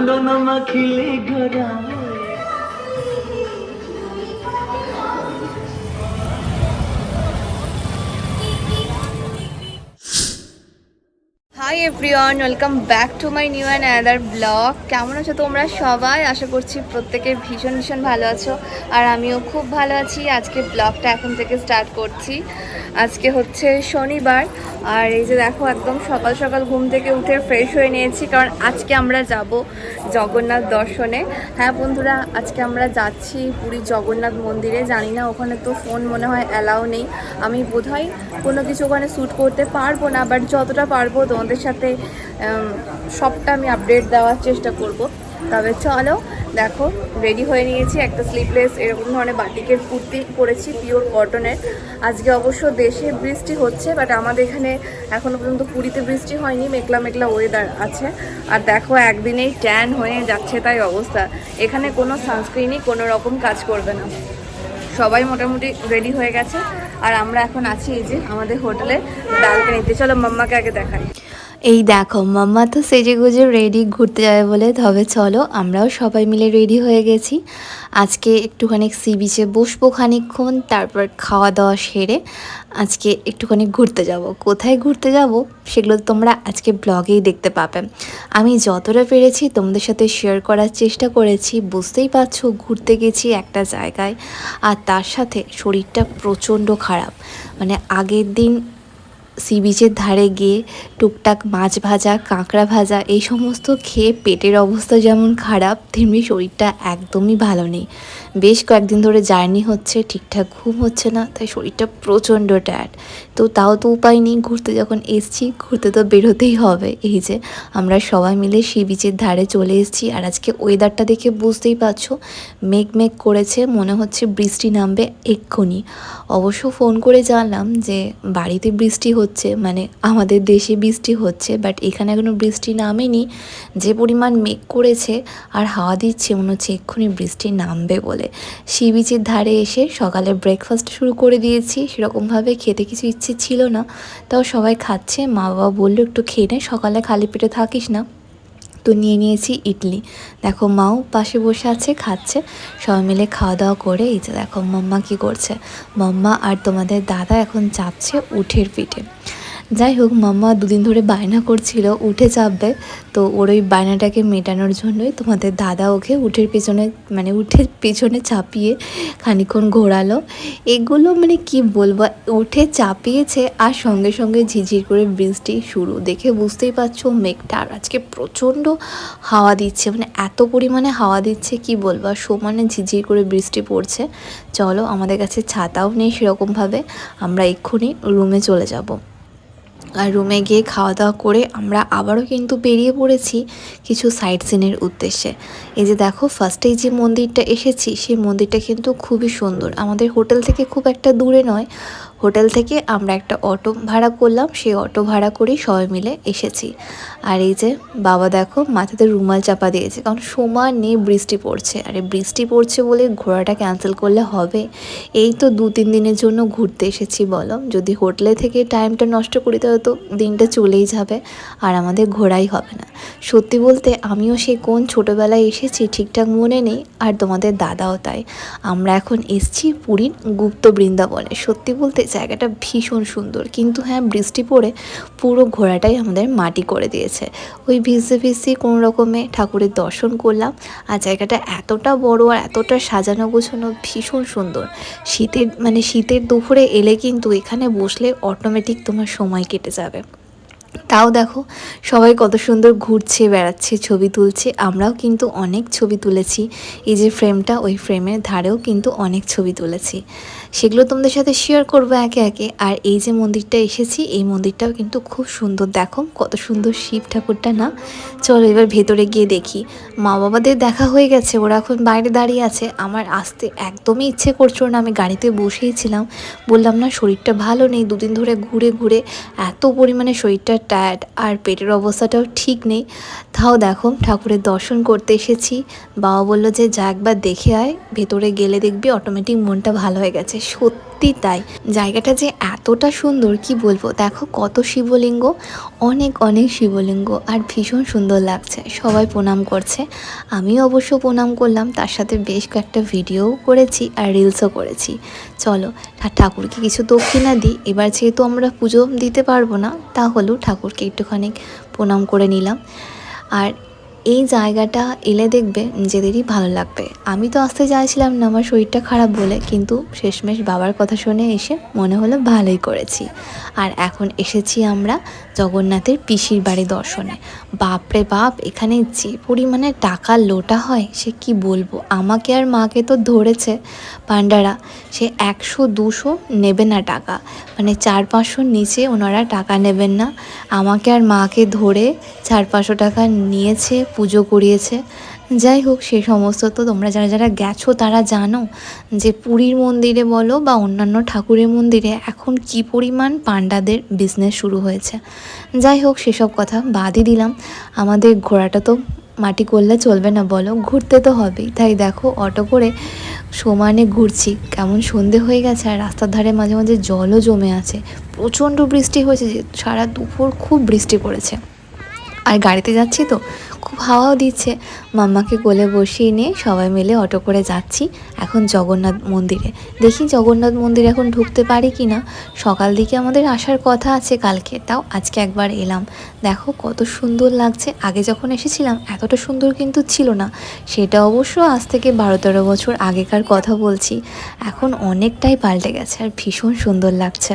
চলো না মাখিলে ঘোরায় hi everyone welcome back to my new and another blog কেমন আছো তোমরা সবাই? আশা করছি প্রত্যেকে ভীষণ ভীষণ ভালো আছো। আর আমিও খুব ভালো আছি। আজকে ব্লগটা এখন থেকে স্টার্ট করছি। আজকে হচ্ছে শনিবার। আর এই যে দেখো, একদম সকাল সকাল ঘুম থেকে উঠে ফ্রেশ হয়ে নিয়েছি, কারণ আজকে আমরা যাব জগন্নাথ দর্শনে। হ্যাঁ বন্ধুরা, আজকে আমরা যাচ্ছি পুরী জগন্নাথ মন্দিরে। জানি না, ওখানে তো ফোন মনে হয় অ্যালাউ নেই। আমি বোধহয় কোনো কিছু ওখানে শ্যুট করতে পারব না বাট যতটা পারব তোমাদের সাথে সবটা আমি আপডেট দেওয়ার চেষ্টা করব। তবে চলো দেখো রেডি হয়ে নিয়েছি একটা স্লিপলেস এরকম ধরনের বাটিকের কুর্তি পরেছি পিওর কটনের আজকে অবশ্য দেশে বৃষ্টি হচ্ছে বাট আমাদের এখানে এখনও পর্যন্ত পুরীতে বৃষ্টি হয়নি মেঘলা মেঘলা ওয়েদার আছে। আর দেখো, একদিনেই ট্যান হয়ে যাচ্ছে তাই অবস্থা। এখানে কোনো সানস্ক্রিনই কোনো রকম কাজ করবে না। সবাই মোটামুটি রেডি হয়ে গেছে। আর আমরা এখন আছি এই যে আমাদের হোটেলে ব্যালকানিতে চলো মাম্মাকে আগে দেখাই। এই দেখো, মাম্মা তো সেজে গুজে রেডি ঘুরতে যাবে বলে, তবে চলো আমরাও সবাই মিলে রেডি হয়ে গেছি। আজকে একটুখানি সি বিচে বসবো খানিকক্ষণ, তারপর খাওয়া দাওয়া সেরে আজকে একটুখানি ঘুরতে যাব। কোথায় ঘুরতে যাব সেগুলো তোমরা আজকে ব্লগেই দেখতে পাবে। আমি যতটা পেরেছি তোমাদের সাথে শেয়ার করার চেষ্টা করেছি, বুঝতেই পারছ ঘুরতে গেছি একটা জায়গায়, আর তার সাথে শরীরটা প্রচণ্ড খারাপ। মানে আগের দিন সি বিচের ধারে গিয়ে টুকটাক মাছ ভাজা, কাঁকড়া ভাজা, এই সমস্ত খেয়ে পেটের অবস্থা যেমন খারাপ, তেমনি শরীরটা একদমই ভালো নেই। বেশ কয়েকদিন ধরে জার্নি হচ্ছে, ঠিকঠাক ঘুম হচ্ছে না, তাই শরীরটা প্রচণ্ড ট্যাট তো তাও তো উপায় নেই, ঘুরতে যখন এসছি, ঘুরতে তো বেরোতেই হবে। এই যে, আমরা সবাই মিলে সি বিচের ধারে চলে এসেছি, আর আজকে ওয়েদারটা দেখে বুঝতেই পারছ, মেঘ মেঘ করেছে, মনে হচ্ছে বৃষ্টি নামবে এক্ষুনি। অবশ্য ফোন করে জানলাম যে, বাড়িতে বৃষ্টি হচ্ছে মানে আমাদের দেশে বৃষ্টি হচ্ছে বাট এখানে এখনও বৃষ্টি নামেনি। যে পরিমাণ মেঘ করেছে আর হাওয়া দিচ্ছে, মনে হচ্ছে এক্ষুনি বৃষ্টি নামবে বলে। সি বিচের ধারে এসে সকালে ব্রেকফাস্ট শুরু করে দিয়েছি, সেরকমভাবে খেতে কিছু ইচ্ছে ছিল না, তাও সবাই খাচ্ছে। মা বাবা বলল, একটু খেয়ে নে, সকালে খালি পেটে থাকিস না। তো নিয়ে নিয়েছি ইডলি। দেখো মাও পাশে বসে আছে, খাচ্ছে। সবাই মিলে খাওয়া দাওয়া করে এই যে দেখো মাম্মা কী করছে। মাম্মা আর তোমাদের দাদা এখন চাপছে উঠের পিঠে। যাই হোক মাম্মা দুদিন ধরে বায়না করছিল, উঠে চাপবে। তো ওর ওই বায়নাটাকে মেটানোর জন্যই তোমাদের দাদা ওকে উঠের পেছনে মানে উঠের পেছনে চাপিয়ে খানিক্ষণ ঘোরালো। এগুলো মানে কি বলব, উঠে চাপিয়েছে আর সঙ্গে সঙ্গে ঝিঝির করে বৃষ্টি শুরু। দেখে বুঝতেই পারছ, মেঘটা আর আজকে প্রচণ্ড হাওয়া দিচ্ছে। মানে এত পরিমাণে হাওয়া দিচ্ছে, কি বলব, আর সমানে ঝিঝির করে বৃষ্টি পড়ছে। চলো, আমাদের কাছে ছাতাও নেই সেরকমভাবে। আমরা এক্ষুনি রুমে চলে যাব। আর রুমে গিয়ে খাওয়া দাওয়া করে আমরা আবারও কিন্তু বেরিয়ে পড়েছি কিছু সাইট সিনের উদ্দেশ্যে। এই যে দেখো ফার্স্টেই যে মন্দিরটা এসেছি, সেই মন্দিরটা কিন্তু খুবই সুন্দর। আমাদের হোটেল থেকে খুব একটা দূরে নয় হোটেল থেকে আমরা একটা অটো ভাড়া করলাম। সেই অটো ভাড়া করেই সবাই মিলে এসেছি। আর এই যে, বাবা দেখো, মাথাতে রুমাল চাপা দিয়েছে। কারণ সময় নেই, বৃষ্টি পড়ছে। আরে বৃষ্টি পড়ছে বলে ঘোরাটা ক্যান্সেল করলে হবে? এই তো দু তিন দিনের জন্য ঘুরতে এসেছি, বলো। যদি হোটেলে থেকে টাইমটা নষ্ট করি, তাহলে তো দিনটা চলেই যাবে। আর আমাদের ঘোরাই হবে না। সত্যি বলতে, আমিও সেই কোন ছোটোবেলায় এসেছি ঠিকঠাক মনে নেই, আর তোমাদের দাদাও তাই। আমরা এখন এসছি পুরীর গুপ্ত বৃন্দাবনে। সত্যি বলতে জায়গাটা ভীষণ সুন্দর। কিন্তু হ্যাঁ বৃষ্টি পড়ে পুরো ঘোড়াটাই আমাদের মাটি করে দিয়েছে। ওই ভিজে ভিজে কোনো রকমে ঠাকুরের দর্শন করলাম। আর জায়গাটা এতটা বড় আর এতটা সাজানো গোছানো ভীষণ সুন্দর। শীতের মানে শীতের দুপুরে এলে কিন্তু এখানে বসলে অটোমেটিক তোমার সময় কেটে যাবে। তাও দেখো, সবাই কত সুন্দর ঘুরছে, বেড়াচ্ছে, ছবি তুলছে। আমরাও কিন্তু অনেক ছবি তুলেছি। এই যে ফ্রেমটা ওই ফ্রেমের ধারেও কিন্তু অনেক ছবি তুলেছি। সেগুলো তোমাদের সাথে শেয়ার করব একে একে। আর এই যে মন্দিরটা এসেছি, এই মন্দিরটাও কিন্তু খুব সুন্দর। দেখো, কত সুন্দর শিব ঠাকুরটা না? চলো এবার ভেতরে গিয়ে দেখি। মা বাবাদের দেখা হয়ে গেছে, ওরা এখন বাইরে দাঁড়িয়ে আছে। আমার আসতে একদমই ইচ্ছে করছিল না, আমি গাড়িতে বসেই ছিলাম। বললাম, না, শরীরটা ভালো নেই। দুদিন ধরে ঘুরে ঘুরে এত পরিমাণে শরীরটা টায়ার্ড আর পেটের অবস্থাটাও ঠিক নেই। তাও দেখো, ঠাকুরের দর্শন করতে এসেছি। বাবা বলল যে যা একবার দেখে আয়, ভেতরে গেলে দেখবি অটোমেটিক মনটা ভালো হয়ে গেছে। সত্যি সত্যি তাই। জায়গাটা যে এতটা সুন্দর, কি বলব? দেখো কত শিবলিঙ্গ, অনেক অনেক শিবলিঙ্গ, আর ভীষণ সুন্দর লাগছে। সবাই প্রণাম করছে। আমি অবশ্য প্রণাম করলাম, তার সাথে বেশ কয়েকটা ভিডিও করেছি আর রিলসও করেছি। চলো ঠাকুরকে কিছু দক্ষিণা দিই। এবার যেহেতু আমরা পুজো দিতে পারব না, তাহলেও ঠাকুরকে একটুখানি প্রণাম করে নিলাম। আর এই জায়গাটা এলে দেখবে নিজেদেরই ভালো লাগবে। আমি তো আসতে চাইছিলাম না, আমার শরীরটা খারাপ বলে, কিন্তু শেষমেশ বাবার কথা শুনে এসে মনে হলো ভালোই করেছি। আর এখন এসেছি আমরা জগন্নাথের পিসির বাড়ি দর্শনে। বাপরে বাপ, এখানে যে পরিমাণে টাকা লোটা হয়, সে কি বলব? আমাকে আর মাকে তো ধরেছে। পান্ডারা সে একশো, দুশো নেবে না টাকা। মানে চার পাঁচশোর নিচে ওনারা টাকা নেবেন না। আমাকে আর মাকে ধরে চার পাঁচশো টাকা নিয়েছে পুজো করিয়েছে। যাই হোক, সে সমস্ত তো তোমরা যারা যারা গেছো, তারা জানো যে পুরীর মন্দিরে বলো বা অন্যান্য ঠাকুরের মন্দিরে এখন কি পরিমাণ পাণ্ডাদের বিজনেস শুরু হয়েছে। যাই হোক, সেসব কথা বাদই দিলাম। আমাদের ঘোড়াটা তো মাটি করলে চলবে না, বলো। ঘুরতে তো হবেই। তাই দেখো, অটো করে সমানে ঘুরছি। কেমন সন্ধে হয়ে গেছে আর রাস্তার ধারে মাঝে মাঝে জলও জমে আছে। প্রচণ্ড বৃষ্টি হয়েছে যে সারা দুপুর খুব বৃষ্টি পড়েছে। আর গাড়িতে যাচ্ছি তো হাওয়াও দিচ্ছে। মাম্মাকে কোলে বসিয়ে নিয়ে সবাই মিলে অটো করে যাচ্ছি এখন জগন্নাথ মন্দিরে। দেখি জগন্নাথ মন্দির এখন ঢুকতে পারি কি না সকাল দিকে আমাদের আসার কথা আছে কালকে, তাও আজকে একবার এলাম। দেখো কত সুন্দর লাগছে। আগে যখন এসেছিলাম এতটা সুন্দর কিন্তু ছিল না। সেটা অবশ্য আজ থেকে বারো তেরো বছর আগেকার কথা বলছি। এখন অনেকটাই পাল্টে গেছে আর ভীষণ সুন্দর লাগছে।